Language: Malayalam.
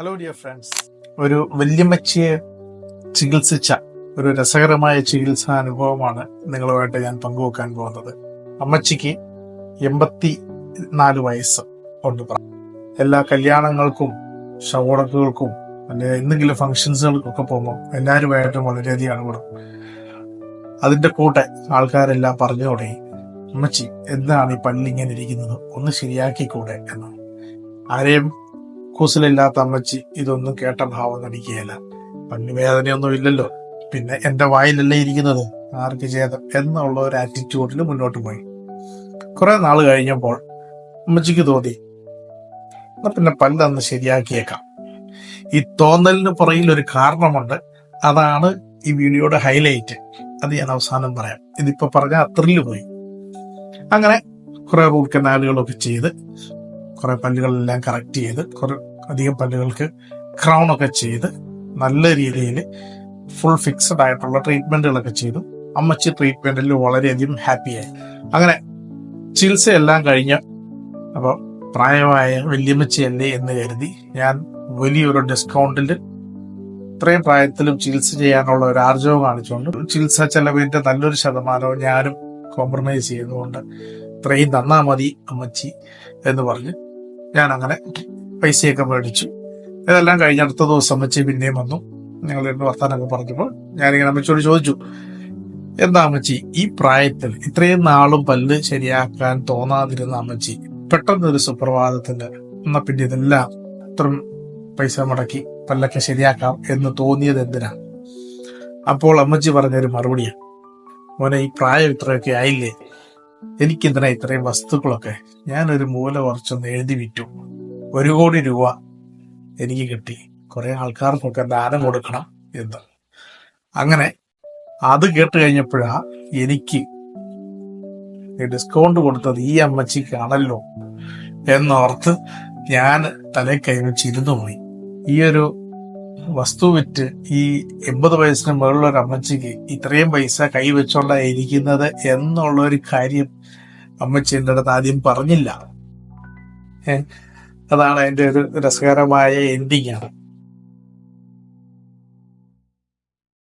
ഹലോ ഡിയർ ഫ്രണ്ട്സ് ഒരു വല്യമ്മച്ചിയെ ചികിത്സിച്ച ഒരു രസകരമായ ചികിത്സാ അനുഭവമാണ് നിങ്ങളുമായിട്ട് ഞാൻ പങ്കുവെക്കാൻ പോകുന്നത്. അമ്മച്ചിക്ക് എൺപത്തി നാല് വയസ്സ് കൊണ്ട്. എല്ലാ കല്യാണങ്ങൾക്കും ഷവോടക്കുകൾക്കും അല്ലെ എന്തെങ്കിലും ഫംഗ്ഷൻസുകൾക്കൊക്കെ പോകുമ്പോൾ എല്ലാവരുമായിട്ടും വളരെയധികം അനുഭവം അതിന്റെ കൂടെ ആൾക്കാരെല്ലാം പറഞ്ഞു തുടങ്ങി അമ്മച്ചി എന്താണ് ഈ പല്ലിങ്ങനെ ഇരിക്കുന്നത്? ഒന്ന് ശരിയാക്കിക്കൂടെ? എന്ന്. ആരെയും കൂസലില്ലാത്ത അമ്മച്ചി ഇതൊന്നും കേട്ട ഭാവം നടിക്കുകയില്ല. പല്ല് വേദനയൊന്നും ഇല്ലല്ലോ. പിന്നെ എന്റെ വായിലല്ലേ ഇരിക്കുന്നത്? ആർക്ക് ചേതം എന്നുള്ള ഒരു ആറ്റിറ്റ്യൂഡിൽ മുന്നോട്ട് പോയി. കുറെ നാൾ കഴിഞ്ഞപ്പോൾ അമ്മച്ചിക്ക് തോന്നി എന്നാ പിന്നെ പല്ലൊന്ന് ശരിയാക്കിയേക്കാം. ഈ തോന്നലിന് പുറയിൽ ഒരു കാരണമുണ്ട്. അതാണ് ഈ വീഡിയോയുടെ ഹൈലൈറ്റ് അത് ഞാൻ അവസാനം പറയാം. ഇതിപ്പോ പറഞ്ഞ അത്രയിൽ പോയി. അങ്ങനെ കുറെ റൂട്ട് കനാലുകളൊക്കെ ചെയ്ത് കുറെ പല്ലുകളെല്ലാം കറക്റ്റ് ചെയ്ത് കുറെ അധികം പല്ലുകൾക്ക് ക്രൗൺ ഒക്കെ ചെയ്ത് നല്ല രീതിയിൽ ഫുൾ ഫിക്സഡ് ആയിട്ടുള്ള ട്രീറ്റ്മെന്റുകളൊക്കെ ചെയ്തു. അമ്മച്ചി ട്രീറ്റ്മെന്റിൽ വളരെയധികം ഹാപ്പിയായി അങ്ങനെ ചികിത്സയെല്ലാം കഴിഞ്ഞ് അപ്പോൾ പ്രായമായ വല്യമ്മച്ചിയല്ലേ എന്ന് കരുതി ഞാൻ വലിയൊരു ഡിസ്കൗണ്ടിൽ ഇത്രയും പ്രായത്തിലും ചികിത്സ ചെയ്യാനുള്ള ഒരു ആർജവം കാണിച്ചുകൊണ്ട് ചികിത്സാ ചെലവിന്റെ നല്ലൊരു ശതമാനവും ഞാനും കോംപ്രമൈസ് ചെയ്തുകൊണ്ട് ഇത്രയും തന്നാ മതി അമ്മച്ചി എന്ന് പറഞ്ഞ് ഞാൻ അങ്ങനെ പൈസയൊക്കെ മേടിച്ചു. ഇതെല്ലാം കഴിഞ്ഞ അടുത്ത ദിവസം അമ്മച്ചി പിന്നെയും വന്നു. ഞങ്ങൾ രണ്ട് വർത്താനൊക്കെ പറഞ്ഞപ്പോൾ ഞാനിങ്ങനെ അമ്മച്ചിയോട് ചോദിച്ചു എന്താ അമ്മച്ചി ഈ പ്രായത്തിൽ ഇത്രയും നാളും പല്ല് ശരിയാക്കാൻ തോന്നാതിരുന്ന അമ്മച്ചി പെട്ടെന്നൊരു സുപ്രഭാതത്തിന് എന്നാ പിന്നെ ഇതെല്ലാം ഇത്രയും പൈസ മുടക്കി പല്ലൊക്കെ ശരിയാക്കാം എന്ന് തോന്നിയത് എന്തിനാ? അപ്പോൾ അമ്മച്ചി പറഞ്ഞൊരു മറുപടിയാണ് മോനെ ഈ പ്രായം ഇത്രയൊക്കെ ആയില്ലേ? എനിക്കെന്തിനാ ഇത്രയും വസ്തുക്കളൊക്കെ? ഞാനൊരു മൂല കുറച്ചൊന്ന് എഴുതി വിറ്റു. ഒരു കോടി രൂപ എനിക്ക് കിട്ടി. കുറെ ആൾക്കാർക്കൊക്കെ ദാനം കൊടുക്കണം എന്ന്. അങ്ങനെ അത് കേട്ട് കഴിഞ്ഞപ്പോഴാ എനിക്ക് ഡിസ്കൗണ്ട് കൊടുത്തത് ഈ അമ്മച്ചിക്കാണല്ലോ എന്നോർത്ത് ഞാൻ തലേ കൈവച്ചിരുന്നു പോയി. ഈ ഒരു വസ്തു വിറ്റ് ഈ എൺപത് വയസ്സിന് മുകളിലുള്ള ഒരു അമ്മച്ചിക്ക് ഇത്രയും പൈസ കൈവച്ചോണ്ട ഇരിക്കുന്നത് എന്നുള്ള ഒരു കാര്യം അമ്മച്ചി എന്റെ അടുത്ത് ആദ്യം പറഞ്ഞില്ല. അതാണ് അതിന്റെ ഒരു രസകരമായ എൻഡിങ് ആണ്.